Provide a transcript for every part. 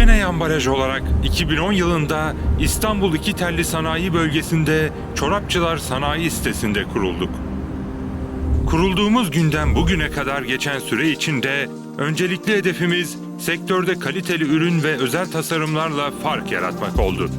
Güveney Ambalaj olarak 2010 yılında İstanbul İki Telli Sanayi Bölgesi'nde Çorapçılar Sanayi sitesinde kurulduk. Kurulduğumuz günden bugüne kadar geçen süre içinde öncelikli hedefimiz sektörde kaliteli ürün ve özel tasarımlarla fark yaratmak oldu.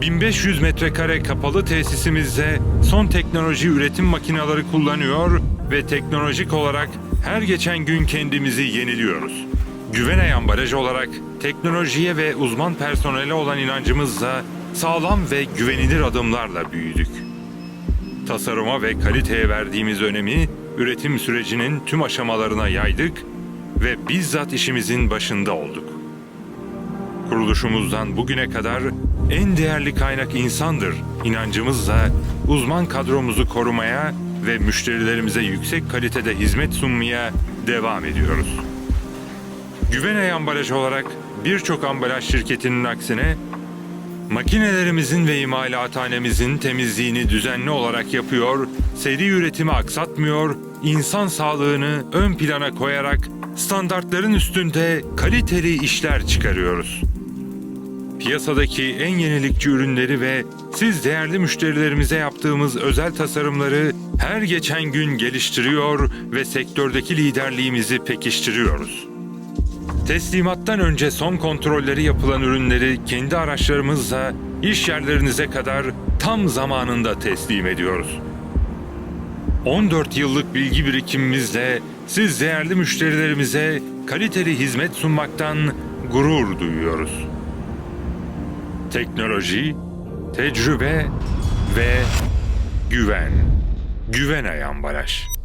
1500 metrekare kapalı tesisimizde son teknoloji üretim makineleri kullanıyor ve teknolojik olarak her geçen gün kendimizi yeniliyoruz. Güveney ambalaj olarak teknolojiye ve uzman personele olan inancımızla sağlam ve güvenilir adımlarla büyüdük. Tasarıma ve kaliteye verdiğimiz önemi üretim sürecinin tüm aşamalarına yaydık ve bizzat işimizin başında olduk. Kuruluşumuzdan bugüne kadar en değerli kaynak insandır inancımızla uzman kadromuzu korumaya ve müşterilerimize yüksek kalitede hizmet sunmaya devam ediyoruz. Güveney ambalaj olarak birçok ambalaj şirketinin aksine makinelerimizin ve imalathanemizin temizliğini düzenli olarak yapıyor, seri üretimi aksatmıyor, insan sağlığını ön plana koyarak standartların üstünde kaliteli işler çıkarıyoruz. Piyasadaki en yenilikçi ürünleri ve siz değerli müşterilerimize yaptığımız özel tasarımları her geçen gün geliştiriyor ve sektördeki liderliğimizi pekiştiriyoruz. Teslimattan önce son kontrolleri yapılan ürünleri kendi araçlarımızla iş yerlerinize kadar tam zamanında teslim ediyoruz. 14 yıllık bilgi birikimimizle siz değerli müşterilerimize kaliteli hizmet sunmaktan gurur duyuyoruz. Teknoloji, tecrübe ve güven. Güven Ambalaj.